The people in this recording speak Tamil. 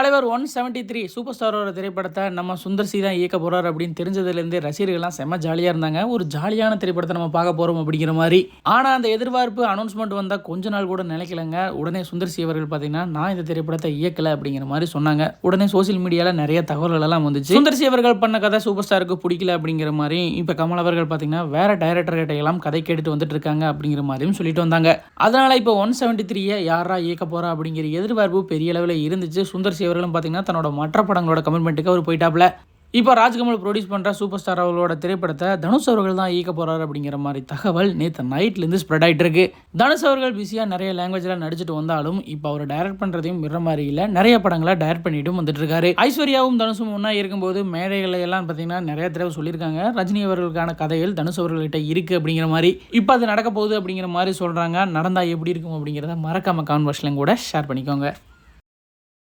தலைவர் ஒன் செவன்ட்டி த்ரீ சூப்பர் ஸ்டாரோட திரைப்படத்தை நம்ம சுந்தர் சி தான் இயக்க போகிறார் அப்படின்னு தெரிஞ்சதுலேருந்து ரசிகர்கள்லாம் செம்ம ஜாலியாக இருந்தாங்க. ஒரு ஜாலியான திரைப்படத்தை நம்ம பார்க்க போகிறோம் அப்படிங்கிற மாதிரி. ஆனால் அந்த எதிர்பார்ப்பு அனௌன்ஸ்மெண்ட் வந்தால் கொஞ்ச நாள் கூட நினைக்கலங்க. உடனே சுந்தர் சி அவர்கள் பார்த்தீங்கன்னா நான் இந்த திரைப்படத்தை இயக்கல அப்படிங்கிற மாதிரி சொன்னாங்க. உடனே சோஷியல் மீடியாவில் நிறைய தகவல்கள் எல்லாம் வந்துச்சு. சுந்தர் சி அவர்கள் பண்ண கதை சூப்பர் ஸ்டாருக்கு பிடிக்கல அப்படிங்கிற மாதிரி இப்போ கமல் அவர்கள் பார்த்தீங்கன்னா வேற டைரக்டர் கிட்ட எல்லாம் கதை கேட்டுட்டு வந்துட்டு இருக்காங்க அப்படிங்கிற மாதிரியும் சொல்லிட்டு வந்தாங்க. அதனால இப்போ ஒன் செவன்ட்டி த்ரீயை யாரா இயக்க போறா அப்படிங்கிற எதிர்பார்ப்பு பெரிய அளவில் இருந்துச்சு. சுந்தர் சி இவர்களும் பார்த்தீங்கன்னா தன்னோட மற்ற படங்களோட கமிட்மெண்ட்டுக்கு அவர் போயிட்டாப்ல இப்போ ராஜ்கமல் ப்ரொடியூஸ் பண்ணுற சூப்பர் ஸ்டார் அவர்களோட திரைப்படத்தை தனுஷ் அவர்கள் தான் ஈக்க போகிறார் அப்படிங்கிற மாதிரி தகவல் நேற்று நைட்லேருந்து ஸ்ப்ரெட் ஆகிட்டு இருக்கு. தனுஷ் அவர்கள் பிஸியாக நிறைய லாங்குவேஜில் நடிச்சிட்டு வந்தாலும் இப்போ அவர் டைரக்ட் பண்ணுறதையும் மிற மாதிரி இல்லை. நிறைய படங்களை டைரக்ட் பண்ணிட்டும் வந்துட்டு இருக்காரு. ஐஸ்வர்யாவும் தனுஷும் ஒன்றா இருக்கும்போது மேடைகளை எல்லாம் பார்த்தீங்கன்னா நிறைய தடவை சொல்லியிருக்காங்க. ரஜினி அவர்களுக்கான கதைகள் தனுஷ் அவர்கள்கிட்ட இருக்குது அப்படிங்கிற மாதிரி. இப்போ அது நடக்க போகுது அப்படிங்கிற மாதிரி சொல்கிறாங்க நடந்தால் எப்படி இருக்கும் அப்படிங்கிறத மறக்காம கான்வர்ஸ்லையும் கூட ஷேர் பண்ணிக்கோங்க.